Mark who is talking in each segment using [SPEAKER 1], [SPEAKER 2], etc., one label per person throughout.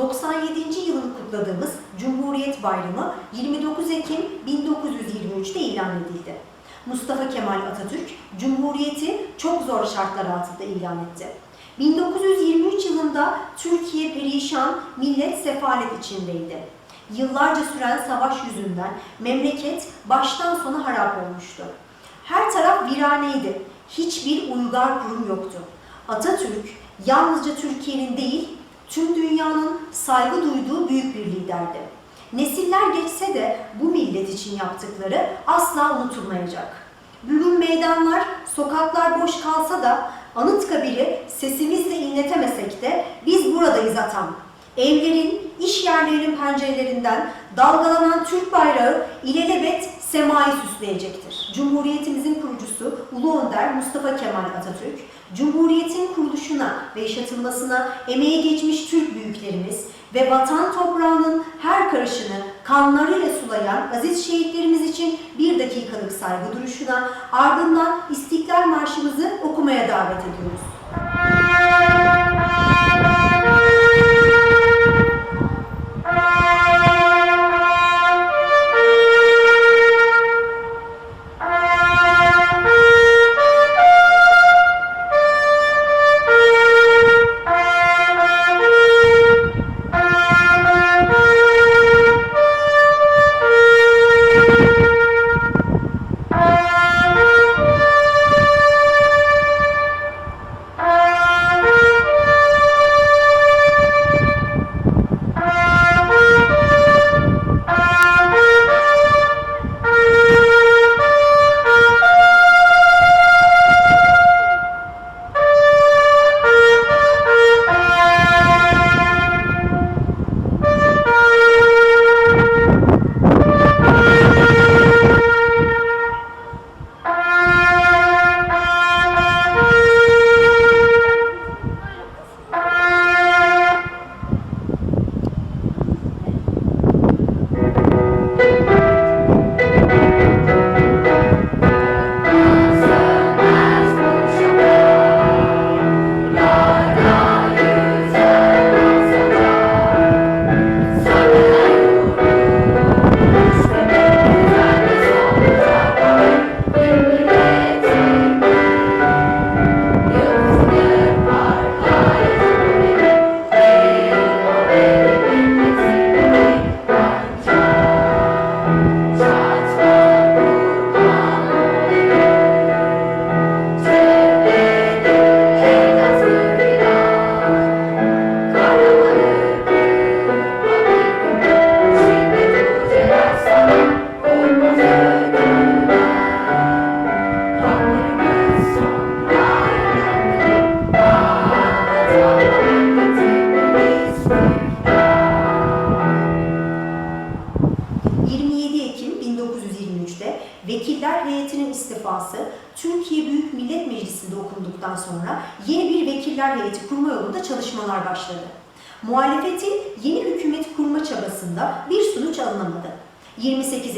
[SPEAKER 1] 97. yılını kutladığımız Cumhuriyet Bayramı 29 Ekim 1923'te ilan edildi. Mustafa Kemal Atatürk, Cumhuriyeti çok zor şartlar altında ilan etti. 1923 yılında Türkiye perişan, millet sefalet içindeydi. Yıllarca süren savaş yüzünden memleket baştan sona harap olmuştu. Her taraf viraneydi. Hiçbir uygar kurum yoktu. Atatürk yalnızca Türkiye'nin değil, tüm dünyanın saygı duyduğu büyük bir liderdi. Nesiller geçse de bu millet için yaptıkları asla unutulmayacak. Bugün meydanlar, sokaklar boş kalsa da Anıtkabir'i sesimizle inletemesek de biz buradayız atam. Evlerin, iş yerlerinin pencerelerinden dalgalanan Türk bayrağı ilelebet semayı süsleyecektir. Cumhuriyetimizin kurucusu Ulu Önder Mustafa Kemal Atatürk, Cumhuriyetin kuruluşuna ve yaşatılmasına emeği geçmiş Türk büyüklerimiz ve vatan toprağının her karışını kanlarıyla sulayan aziz şehitlerimiz için bir dakikalık saygı duruşuna ardından İstiklal Marşımızı okumaya davet ediyoruz.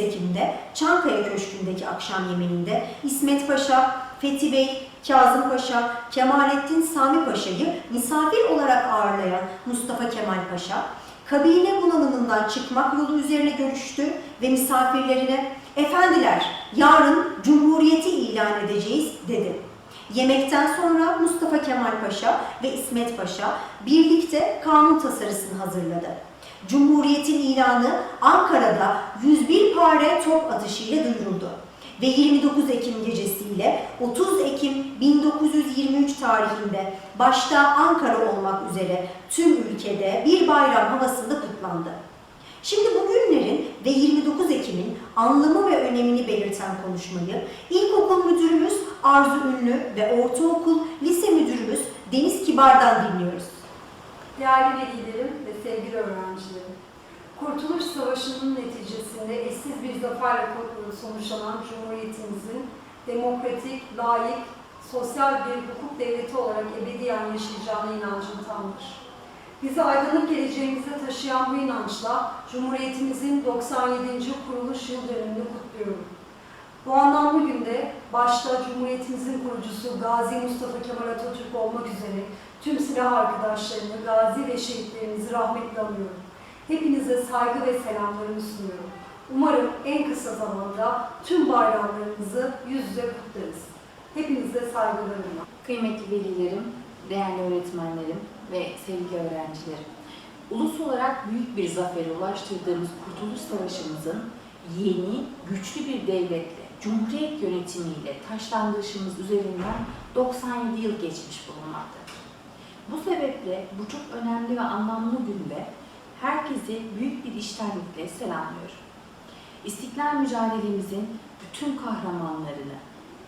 [SPEAKER 1] Ekim'de Çankaya Köşkü'ndeki akşam yemeğinde İsmet Paşa, Fethi Bey, Kazım Paşa, Kemalettin Sami Paşa'yı misafir olarak ağırlayan Mustafa Kemal Paşa, kabile bunalımından çıkmak yolu üzerine görüştü ve misafirlerine "Efendiler, yarın Cumhuriyeti ilan edeceğiz." dedi. Yemekten sonra Mustafa Kemal Paşa ve İsmet Paşa birlikte kanun tasarısını hazırladı. Cumhuriyetin ilanı Ankara'da 101 pare top atışıyla duyuruldu ve 29 Ekim gecesiyle 30 Ekim 1923 tarihinde başta Ankara olmak üzere tüm ülkede bir bayram havasında kutlandı. Şimdi bugünlerin ve 29 Ekim'in anlamı ve önemini belirten konuşmayı İlkokul Müdürümüz Arzu Ünlü ve Ortaokul Lise Müdürümüz Deniz Kibar'dan dinliyoruz.
[SPEAKER 2] Değerli velilerim ve sevgili öğrencilerim, Kurtuluş Savaşı'nın neticesinde eşsiz bir zaferle sonuçlanan Cumhuriyetimizin demokratik, layık, sosyal bir hukuk devleti olarak ebediyen yaşayacağına inancım tamdır. Bizi aydınlık geleceğimize taşıyan bu inançla Cumhuriyetimizin 97. kuruluş yıl dönümünü kutluyorum. Bu anlamlı günde başta Cumhuriyetimizin kurucusu Gazi Mustafa Kemal Atatürk olmak üzere tüm silah arkadaşlarımı, gazi ve şehitlerimizi rahmetle anıyorum. Hepinize saygı ve selamlarımı sunuyorum. Umarım en kısa zamanda tüm bayramlarımızı yüz yüze kutlarız. Hepinize saygılarımla.
[SPEAKER 3] Kıymetli velilerim, değerli öğretmenlerim ve sevgili öğrencilerim. Ulus olarak büyük bir zafere ulaştırdığımız Kurtuluş Savaşımızın yeni, güçlü bir devletle, Cumhuriyet yönetimiyle taşlandırışımız üzerinden 97 yıl geçmiş bulunmaktadır. Bu sebeple bu çok önemli ve anlamlı günde herkesi büyük bir iştenlikle selamlıyorum. İstiklal mücadelemizin bütün kahramanlarını,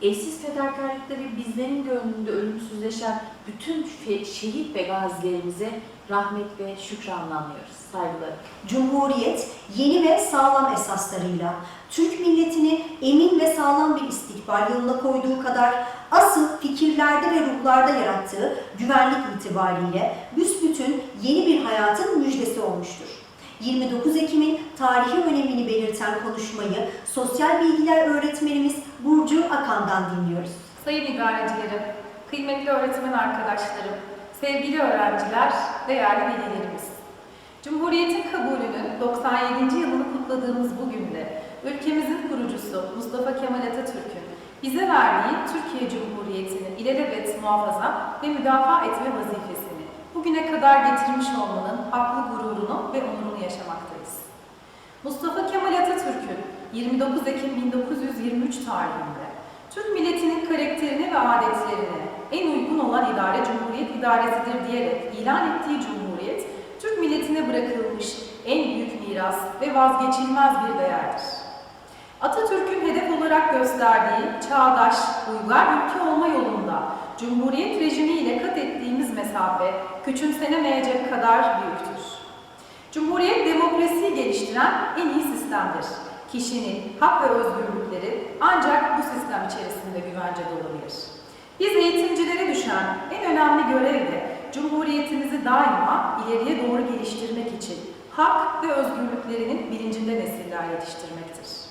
[SPEAKER 3] eşsiz fedakarlıkları bizlerin gönlünde ölümsüzleşen bütün şehit ve gazilerimize rahmet ve şükranla anıyoruz. Saygılarım.
[SPEAKER 1] Cumhuriyet yeni ve sağlam esaslarıyla Türk milletini emin ve sağlam bir istikbal yoluna koyduğu kadar asıl fikirlerde ve ruhlarda yarattığı güvenlik itibariyle büsbütün yeni bir hayatın müjdesi olmuştur. 29 Ekim'in tarihi önemini belirten konuşmayı sosyal bilgiler öğretmenimiz Burcu Akan'dan dinliyoruz.
[SPEAKER 4] Sayın idarecilerim, kıymetli öğretmen arkadaşlarım, sevgili öğrenciler, değerli velilerimiz. Cumhuriyetin kabulünün 97. yılını kutladığımız bu günde ülkemizin kurucusu Mustafa Kemal Atatürk'ün bize verdiği Türkiye Cumhuriyeti'ni ilelebet muhafaza ve müdafaa etme vazifesini bugüne kadar getirmiş olmanın haklı gururunu ve onurunu yaşamaktayız. Mustafa Kemal Atatürk'ün 29 Ekim 1923 tarihinde Türk milletinin karakterine ve adetlerine en uygun olan idare Cumhuriyet idaresidir diyerek ilan ettiği Cumhuriyet, Türk milletine bırakılmış en büyük miras ve vazgeçilmez bir değerdir. Atatürk'ün hedef olarak gösterdiği çağdaş, uygar ülke olma yolunda Cumhuriyet rejimi ile kat ettiğimiz mesafe küçümsenemeyecek kadar büyüktür. Cumhuriyet demokrasiyi geliştiren en iyi sistemdir. Kişinin hak ve özgürlükleri ancak bu sistem içerisinde güvencede olabilir. Biz eğitimcilere düşen en önemli görev de Cumhuriyetimizi daima ileriye doğru geliştirmek için hak ve özgürlüklerinin bilincinde nesiller yetiştirmektir.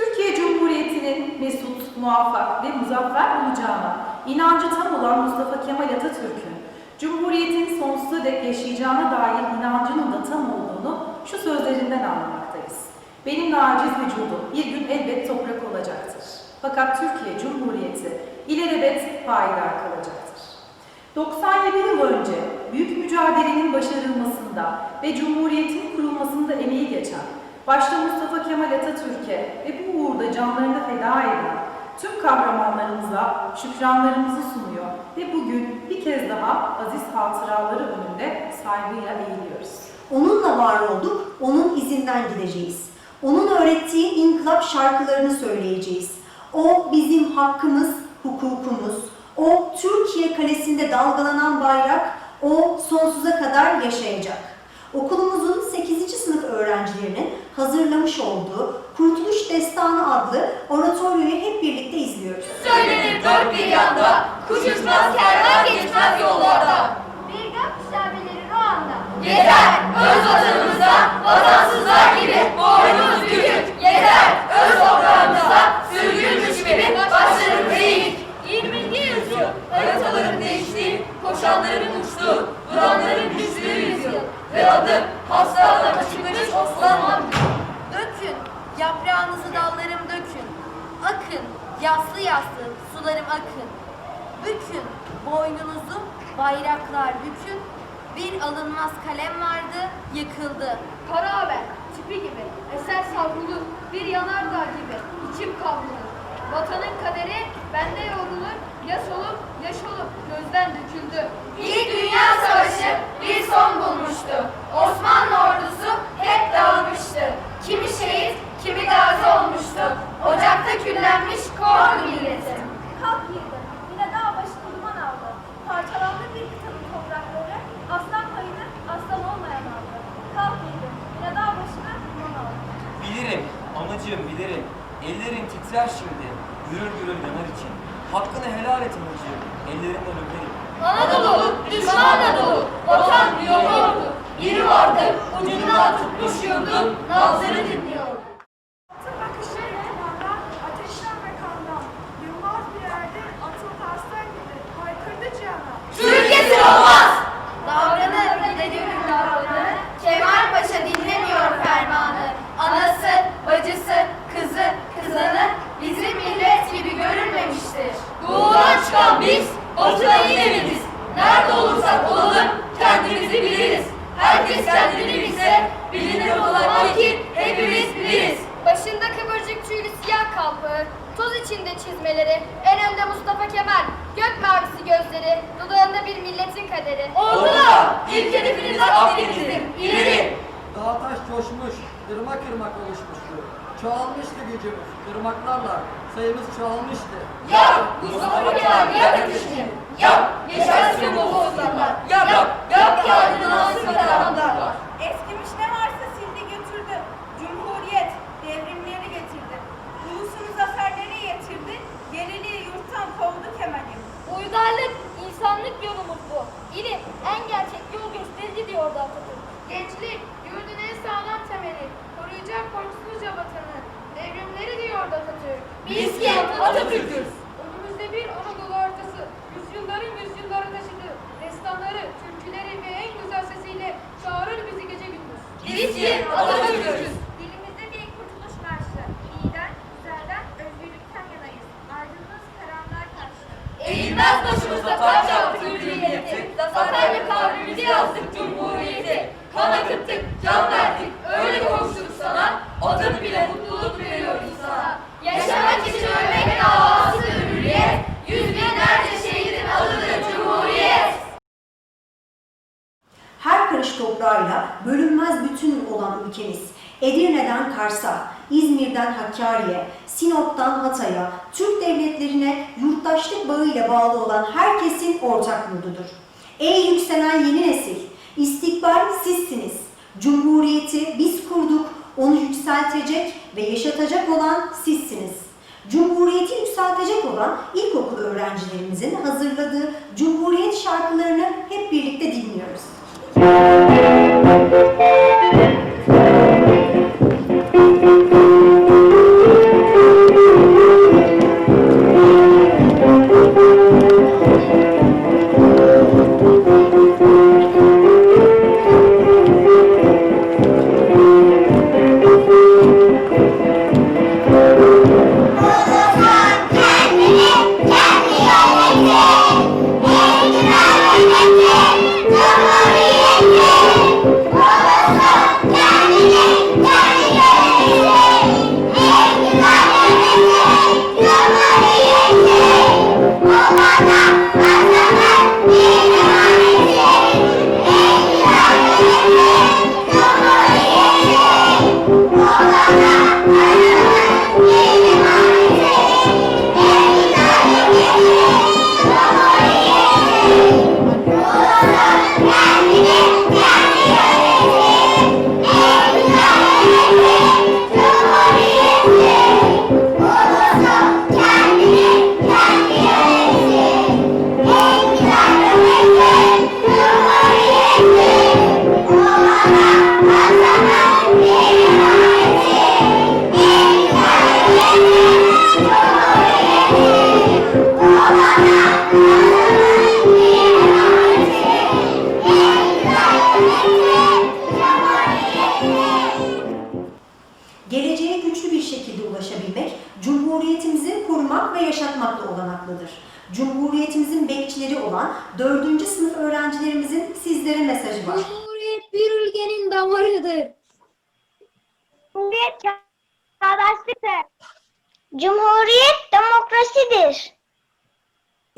[SPEAKER 4] Türkiye Cumhuriyeti'nin mesut, muvaffak ve muzaffer olacağına inancı tam olan Mustafa Kemal Atatürk'ün Cumhuriyetin sonsuza dek yaşayacağına dair inancının da tam olduğunu şu sözlerinden anlamaktayız. Benim naciz vücudum bir gün elbet toprak olacaktır. Fakat Türkiye Cumhuriyeti ilelebet payidar kalacaktır. 97 yıl önce büyük mücadelenin başarılmasında ve Cumhuriyet'in kurulmasında emeği geçen, başta Mustafa Kemal Atatürk'e ve bu uğurda canlarını feda eden tüm kahramanlarımıza şükranlarımızı sunuyor ve bugün bir kez daha aziz hatıraları önünde saygıyla eğiliyoruz.
[SPEAKER 1] Onunla var olduk, onun izinden gideceğiz. Onun öğrettiği inkılap şarkılarını söyleyeceğiz. O bizim hakkımız, hukukumuz. O Türkiye kalesinde dalgalanan bayrak, o sonsuza kadar yaşayacak. Okulumuzun 8. sınıf öğrencilerinin hazırlamış olduğu Kurtuluş Destanı adlı oratoryoyu hep birlikte izliyoruz.
[SPEAKER 5] Söylenir dört bir yanda, kuş uçmaz kervan geçmez yollarda.
[SPEAKER 6] Bir gök şabeleri Ruanda.
[SPEAKER 5] Yeter, öz vatanımıza, vatansızlar gibi
[SPEAKER 6] yaş olup gözden döküldü.
[SPEAKER 5] İlk Dünya Savaşı bir son bulmuştu. Osmanlı ordusu hep dağılmıştı. Kimi şehit, kimi gazi olmuştu. Ocakta küllenmiş korku milleti.
[SPEAKER 6] Kalk yiğidim, yine dağ başında duman aldı. Parçalandı bir kıtanın toprakları, aslan payını aslan olmayan aldı. Kalk yiğidim, yine dağ başına duman aldı.
[SPEAKER 7] Bilirim, anacığım bilirim. Ellerin titrer şimdi. Gürül gürül yanar için. Hakkını helal et anacığım. Ellerinden öperim.
[SPEAKER 5] Anadolu, düşmanla dolu. Vatan yoluydu. Biri vardı, ucundan tutmuş yurdu. Nabzları dinliyordu.
[SPEAKER 6] Tüm bakışları kumanda, ateşten ve
[SPEAKER 5] içinde çizmeleri, en önde Mustafa Kemal, gök mavisi gözleri, dudağında bir milletin kaderi.
[SPEAKER 7] Ordular, ilk hedefiniz Akdeniz'dir. İleri!
[SPEAKER 8] Dağ taş coşmuş, ırmak ırmak oluşmuştu. Çoğalmıştı gücümüz, ırmaklarla sayımız çoğalmıştı.
[SPEAKER 5] Yap, Mustafa Kemal yak ateşini. Yap, yaşarsın bu bozullar. Yap, yap, yap ki aydınlansın karanlıklar.
[SPEAKER 9] Eskimiş
[SPEAKER 5] diyordu Atatürk. Gençlik, yurdun en sağlam temeli. Koruyacak korkusuzca vatanı. Devrimleri diyordu Atatürk. Biz kim? Atatürk'üz.
[SPEAKER 1] Toprağıyla bölünmez bütün olan ülkemiz, Edirne'den Kars'a, İzmir'den Hakkari'ye, Sinop'tan Hatay'a, Türk devletlerine yurttaşlık bağıyla bağlı olan herkesin ortak yurdudur. Ey yükselen yeni nesil, istikbal sizsiniz. Cumhuriyeti biz kurduk, onu yükseltecek ve yaşatacak olan sizsiniz. Cumhuriyeti yükseltecek olan ilkokul öğrencilerimizin hazırladığı Cumhuriyet şarkılarını hep birlikte dinliyoruz. Thank you.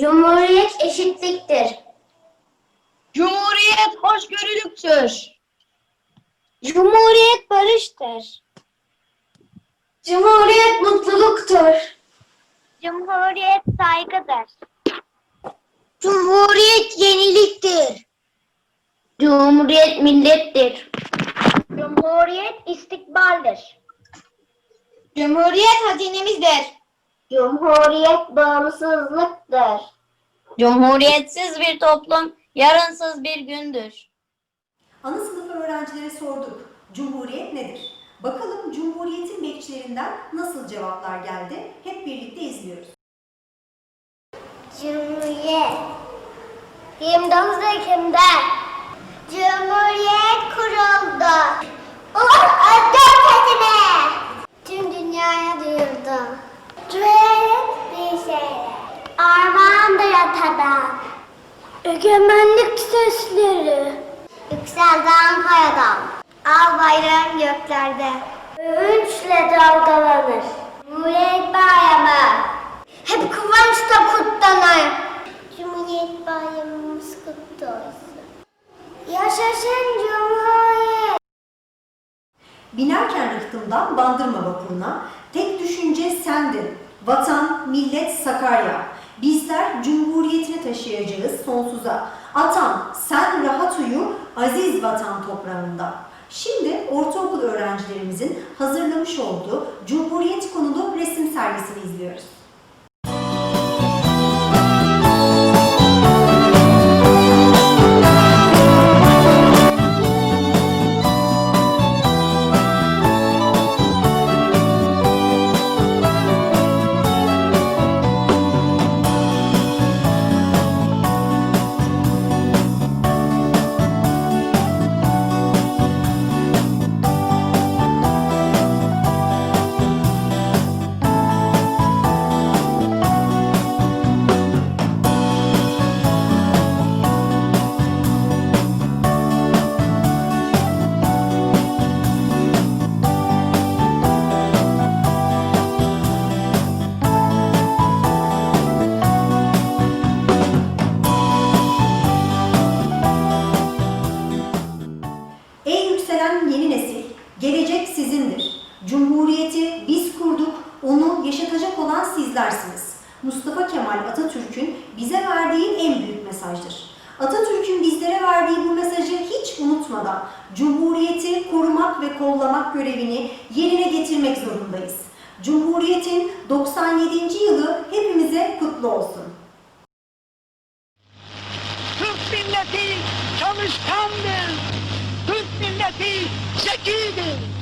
[SPEAKER 5] Cumhuriyet
[SPEAKER 10] eşitliktir. Cumhuriyet hoşgörülüktür. Cumhuriyet barıştır. Cumhuriyet mutluluktur. Cumhuriyet saygıdır. Cumhuriyet yeniliktir. Cumhuriyet millettir. Cumhuriyet istikbaldir. Cumhuriyet hazinemizdir. Cumhuriyet bağımsızlıktır. Cumhuriyetsiz bir toplum yarınsız bir gündür.
[SPEAKER 1] Ana sınıf öğrencilere sorduk. Cumhuriyet nedir? Bakalım Cumhuriyet'in bekçilerinden nasıl cevaplar geldi? Hep birlikte izliyoruz.
[SPEAKER 10] Cumhuriyet 29 Ekim'de Cumhuriyet kuruldu. Ulus özgür tüm dünyaya duyurdu. Cüret bir şeyler. Armağandır atadan. Egemenlik sesleri. Yükselden kayadan. Al bayrağın göklerde. Övünçle dalgalanır. Cumhuriyet bayramı.
[SPEAKER 1] Hep kıvançla kutlanır. Cumhuriyet bayramımız kutlu olsun. Yaşasın Cumhuriyet. Binerken rıhtımdan Bandırma vapuruna tek düşünce sendin. Vatan, millet, Sakarya. Bizler cumhuriyetini taşıyacağız sonsuza. Atan sen rahat uyu aziz vatan toprağında. Şimdi ortaokul öğrencilerimizin hazırlamış olduğu Cumhuriyet konulu resim sergisini izliyoruz.
[SPEAKER 11] Cheating!